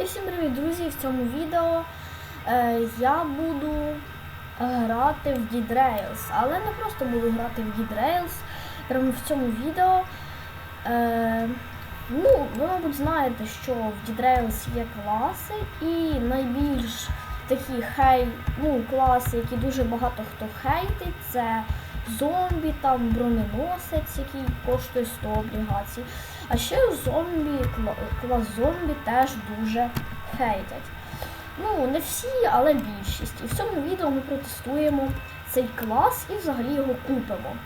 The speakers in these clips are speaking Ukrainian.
І всім привіт, друзі! В цьому відео е, я буду грати в Dead Rails, але не просто буду грати в Dead Rails. Прямо в цьому відео. Е, ну, ви, мабуть, знаєте, що в Dead Rails є класи, і найбільш такі хей, ну, класи, які дуже багато хто хейтить, це зомбі, там броненосець, який коштує 100 облігацій. А ще зомбі, клас зомбі теж дуже хейтять. Ну, не всі, але більшість. І в цьому відео ми протестуємо цей клас і взагалі його купимо.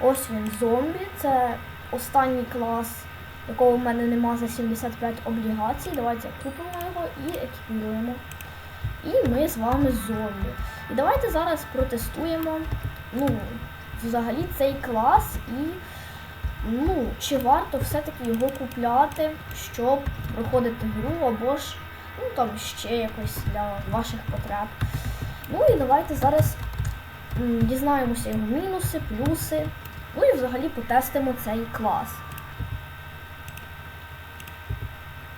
Ось він зомбі, це останній клас, якого в мене нема за 75 облігацій. Давайте купимо його і екіпіруємо. І ми з вами зомбі. І давайте зараз протестуємо ну, взагалі цей клас і ну, чи варто все-таки його купляти, щоб проходити гру, або ж ну, там ще якось для ваших потреб. Ну і давайте зараз дізнаємося його мінуси, плюси. Ну і взагалі потестимо цей клас.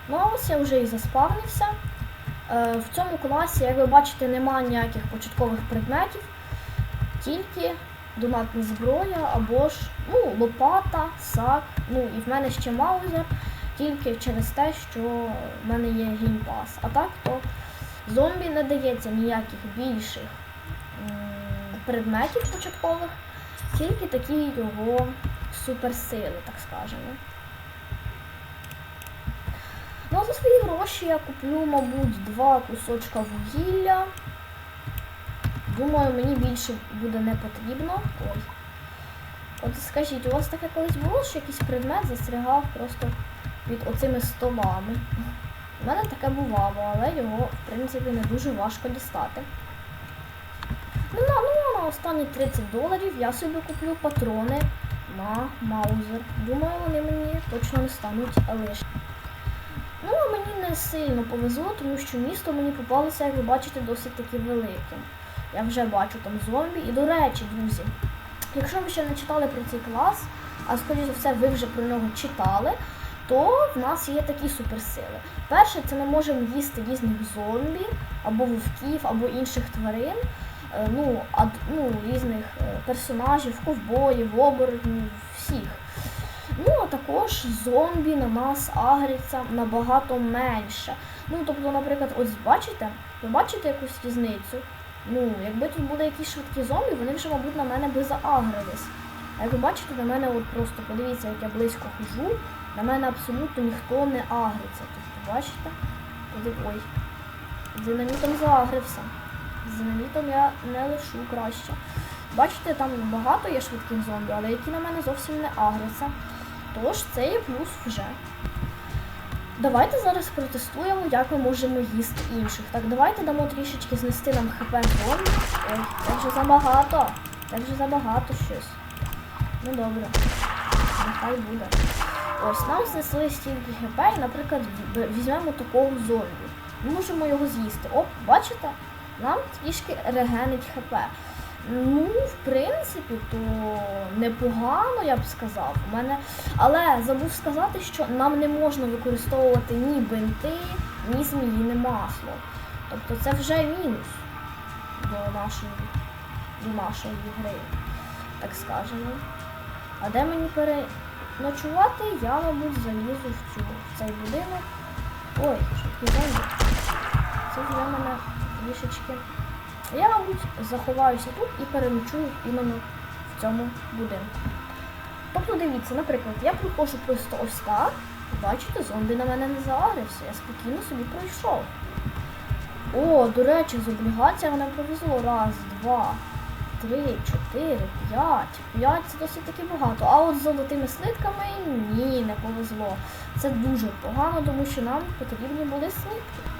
Ну а ось я вже і заспавнився. Е, в цьому класі, як ви бачите, немає ніяких початкових предметів, тільки донатна зброя або ж ну, лопата, сак. Ну і в мене ще маузер, тільки через те, що в мене є геймпас. А так то зомбі не дається ніяких більших предметів початкових, тільки такі його суперсили, так скажемо. Ну, а за свої гроші я куплю, мабуть, два кусочка вугілля. Думаю, мені більше буде не потрібно. Ой. От скажіть, у вас таке колись було, що якийсь предмет застрягав просто під оцими столами? У мене таке бувало, але його, в принципі, не дуже важко дістати. Ну, на, ну, на останні 30 доларів я собі куплю патрони на маузер. Думаю, вони мені точно не стануть лишні. Ну, а мені не сильно повезло, тому що місто мені попалося, як ви бачите, досить таки великим. Я вже бачу там зомбі. І до речі, друзі, якщо ви ще не читали про цей клас, а скоріше за все ви вже про нього читали, то в нас є такі суперсили. Перше, це ми можемо їсти різних зомбі, або вовків, або інших тварин, е, ну, ад, ну різних е, персонажів, ковбоїв, оборотнів, всіх. Ну, а також зомбі на нас агряться набагато менше. Ну, тобто, наприклад, ось бачите, ви бачите якусь різницю? Ну, якби тут були якісь швидкі зомбі, вони вже, мабуть, на мене би заагрились. А як ви бачите, на мене от просто подивіться, як я близько хожу, на мене абсолютно ніхто не агриться. Тобто, бачите? Ой. З Динамітом заагрився. З динамітом я не лишу краще. Бачите, там багато є швидких зомбі, але які на мене зовсім не агряться. Тож це є плюс вже. Давайте зараз протестуємо, як ми можемо їсти інших. Так, давайте дамо трішечки знести нам хп зомбі. Ой, це вже забагато. Це вже забагато щось. Ну добре. Нехай буде. Ось нам знесли стільки хп, і, наприклад, візьмемо такого зомбі. Ми можемо його з'їсти. Оп, бачите? Нам трішки регенить хп. Ну, в принципі, то непогано, я б сказав. У мене... Але забув сказати, що нам не можна використовувати ні бинти, ні зміїне масло. Тобто це вже мінус до нашої, до нашої гри, так скажемо. А де мені переночувати, я, мабуть, залізу в цю в цей будинок. Ой, що зомбі. Це вже мене трішечки. Я, мабуть, заховаюся тут і переночую іменно в цьому будинку. Тобто, дивіться, наприклад, я проходжу просто ось так, бачите, зомбі на мене не заагрився, я спокійно собі пройшов. О, до речі, з облігаціями нам повезло. Раз, два, три, чотири, п'ять. П'ять це досить таки багато. А от з золотими слитками ні, не повезло. Це дуже погано, тому що нам потрібні були слитки.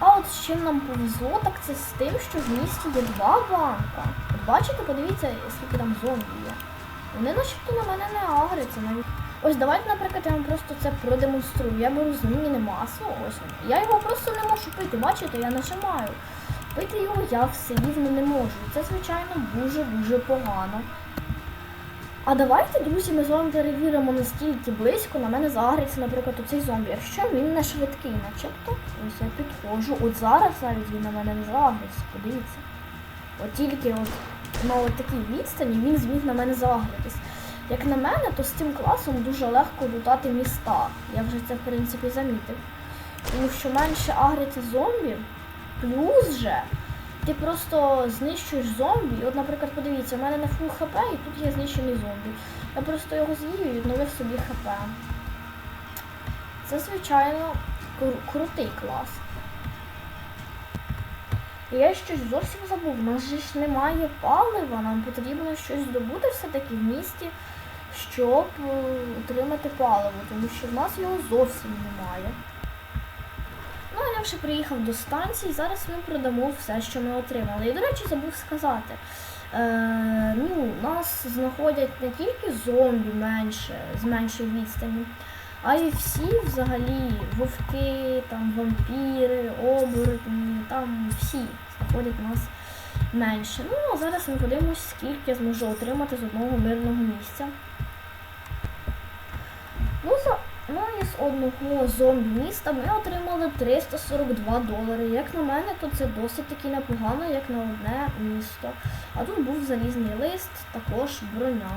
А от з чим нам повезло, так це з тим, що в місті є два банка. От бачите, подивіться, скільки там зомбі є. Вони начебто на мене не агряться навіть. Ось давайте, наприклад, я вам просто це продемонструю. Я беру зміїне масло, ось. Я його просто не можу пити, бачите, я нажимаю. Пити його я все рівно не можу. Це, звичайно, дуже-дуже погано. А давайте, друзі, ми з вами перевіримо, наскільки близько на мене загриться, наприклад, оцей зомбі. Якщо він не швидкий, начебто, ось я підходжу. От зараз навіть він на мене не загриться, подивіться. От тільки от на от такій відстані він зміг на мене загритись. Як на мене, то з цим класом дуже легко лутати міста. Я вже це в принципі замітив. Тому що менше агриться зомбі, плюс же ти просто знищуєш зомбі. От, наприклад, подивіться, у мене на фул хп і тут є знищений зомбі. Я просто його з'їв і відновив собі хп. Це, звичайно, кру- крутий клас. Я щось зовсім забув. У нас же ж немає палива, нам потрібно щось здобути все-таки в місті, щоб е, отримати паливо, тому що в нас його зовсім немає. Я вже приїхав до станції, зараз ми продамо все, що ми отримали. І, до речі, забув сказати. Е, ну, нас знаходять не тільки зомбі менше, з меншої відстані, а й всі взагалі вовки, там вампіри, оборотні, там всі знаходять нас менше. Ну, а зараз ми подивимось, скільки я зможу отримати з одного мирного місця. Ну, за одного зомбі міста ми отримали 342 долари. Як на мене, то це досить таки непогано, як на одне місто. А тут був залізний лист, також броня.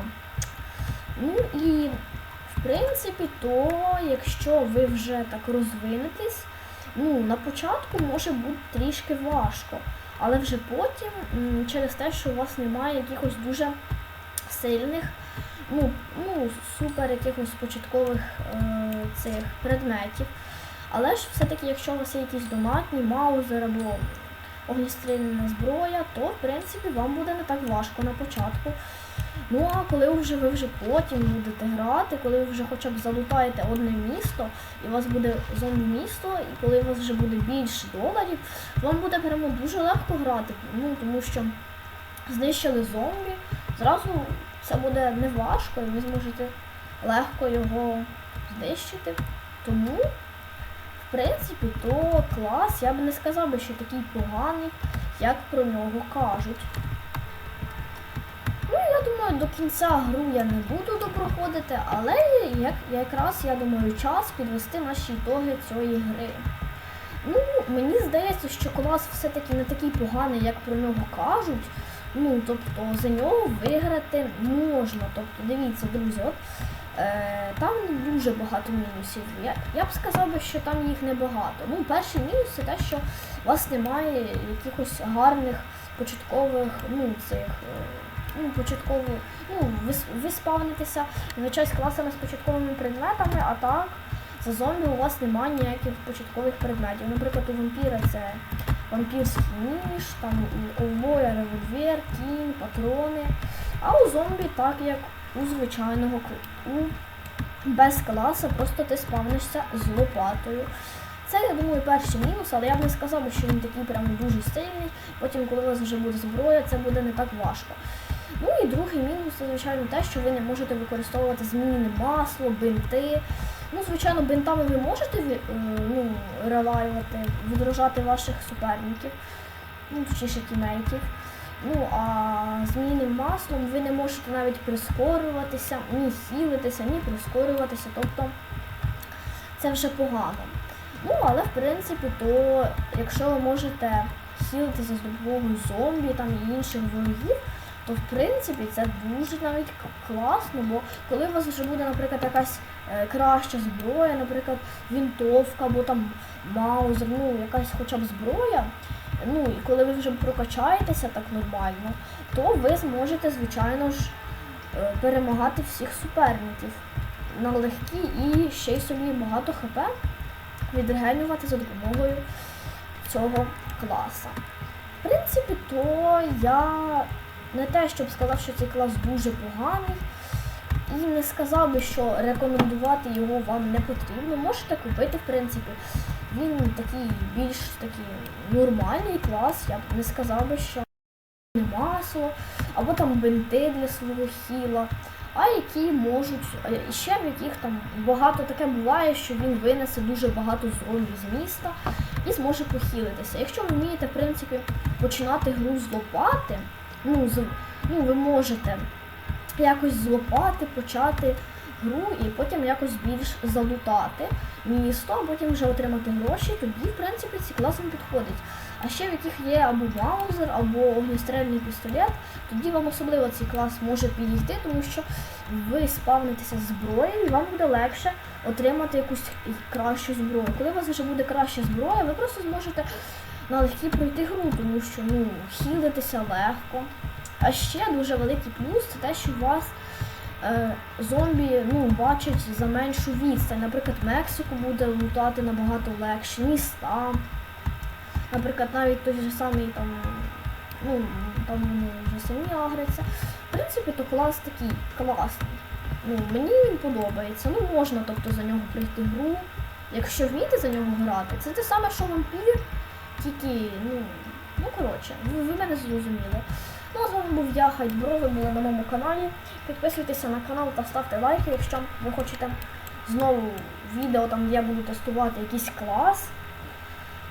Ну і в принципі, то якщо ви вже так розвинетесь, ну на початку може бути трішки важко, але вже потім, через те, що у вас немає якихось дуже сильних, ну, ну супер якихось початкових е, цих предметів. Але ж все-таки, якщо у вас є якісь доматні, маузер або огністрільна зброя, то в принципі вам буде не так важко на початку. Ну а коли вже ви вже потім будете грати, коли ви вже хоча б залутаєте одне місто, і у вас буде зомбі місто, і коли у вас вже буде більше доларів, вам буде прямо дуже легко грати. Ну тому що знищили зомбі, зразу це буде не важко, і ви зможете легко його знищити. Тому, в принципі, то клас, я би не сказав що такий поганий, як про нього кажуть. Ну, я думаю, до кінця гру я не буду допроходити, але як, якраз я думаю, час підвести наші ітоги цієї гри. Ну, мені здається, що клас все-таки не такий поганий, як про нього кажуть. Ну, тобто за нього виграти можна. Тобто, дивіться, друзі, от там не дуже багато мінусів. Я, я б сказав що там їх небагато. Ну, перший мінус це те, що у вас немає якихось гарних початкових, ну, цих. е, Ну, початкові, ну, ви, спавнитеся звичайно з класами з початковими предметами, а так за зомбі у вас немає ніяких початкових предметів. Наприклад, у вампіра це вампірський ніж, там у ковбоя револьвер, кінь, патрони. А у зомбі так як у звичайного у без класа, просто ти спавнишся з лопатою. Це, я думаю, перший мінус, але я б не сказав, що він такий прям дуже сильний. Потім, коли у вас вже буде зброя, це буде не так важко. Ну і другий мінус це, звичайно, те, що ви не можете використовувати змінне масло, бинти. Ну, звичайно, бинтами ви можете е, ну, релаювати, відражати ваших суперників, ну, точніше тімейтів. Ну, а змінним маслом ви не можете навіть прискорюватися, ні хілитися, ні прискорюватися. Тобто це вже погано. Ну, але в принципі, то якщо ви можете хілитися з допомогою зомбі там і інших ворогів, то в принципі це дуже навіть класно, бо коли у вас вже буде, наприклад, якась е, краща зброя, наприклад, вінтовка або там маузер, ну якась хоча б зброя, ну і коли ви вже прокачаєтеся так нормально, то ви зможете, звичайно ж, е, перемагати всіх суперників на легкі і ще й собі багато хп відрегенювати за допомогою цього класа. В принципі, то я не те, щоб сказав, що цей клас дуже поганий, і не сказав би, що рекомендувати його вам не потрібно. Можете купити, в принципі. Він такий більш такий нормальний клас, я б не сказав би, що масло, або там бинти для свого хіла, а які можуть, ще в яких там багато таке буває, що він винесе дуже багато зомбі з міста і зможе похилитися. Якщо ви вмієте, в принципі, починати гру з лопати, ну, з, ну ви можете якось злопати, почати гру і потім якось більш залутати місто, а потім вже отримати гроші, тоді, в принципі, ці класи вам підходять. А ще в яких є або маузер, або огнестрельний пістолет, тоді вам особливо цей клас може підійти, тому що ви спавнитеся зброєю, і вам буде легше отримати якусь кращу зброю. Коли у вас вже буде краща зброя, ви просто зможете налегкі пройти гру, тому що ну, хілитися легко. А ще дуже великий плюс це те, що вас е, зомбі ну, бачать за меншу відстань. Наприклад, Мексику буде лутати набагато легше, міста. Наприклад, навіть той же самий там, ну, там вони вже самі агряться. В принципі, то клас такий класний. Ну, мені він подобається. Ну, можна тобто за нього прийти в гру. Якщо вміти за нього грати, це те саме, що вампір, тільки, ну, ну коротше, ви, ви мене зрозуміли. Ну, а з вами був я, Хайдбро, ви були на моєму каналі. Підписуйтеся на канал та ставте лайки, якщо ви хочете знову відео, там, де я буду тестувати якийсь клас.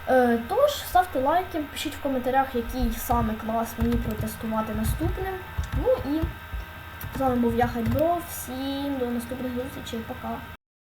Е, тож, ставте лайки, пишіть в коментарях, який саме клас мені протестувати наступним. Ну і з вами був я, Хайдбро. Всім до наступних зустрічей. Пока.